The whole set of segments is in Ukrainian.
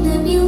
你的变化。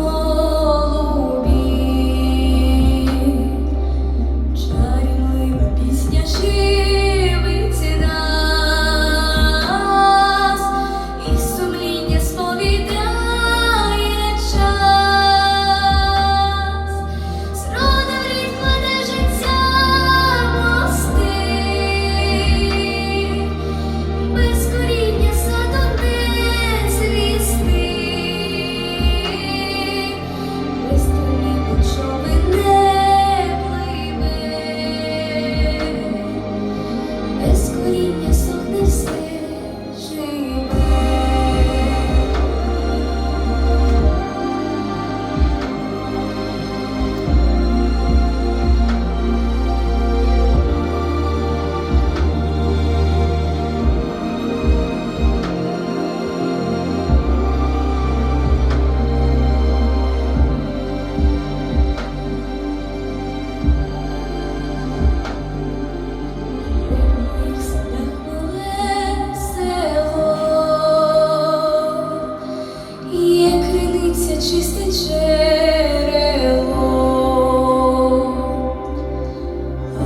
чисте джерело,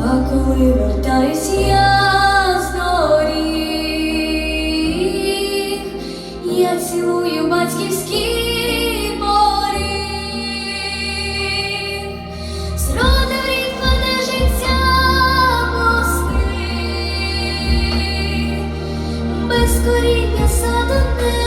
а коли вертаюсь я з я цілую батьківські. Без коріння садоне.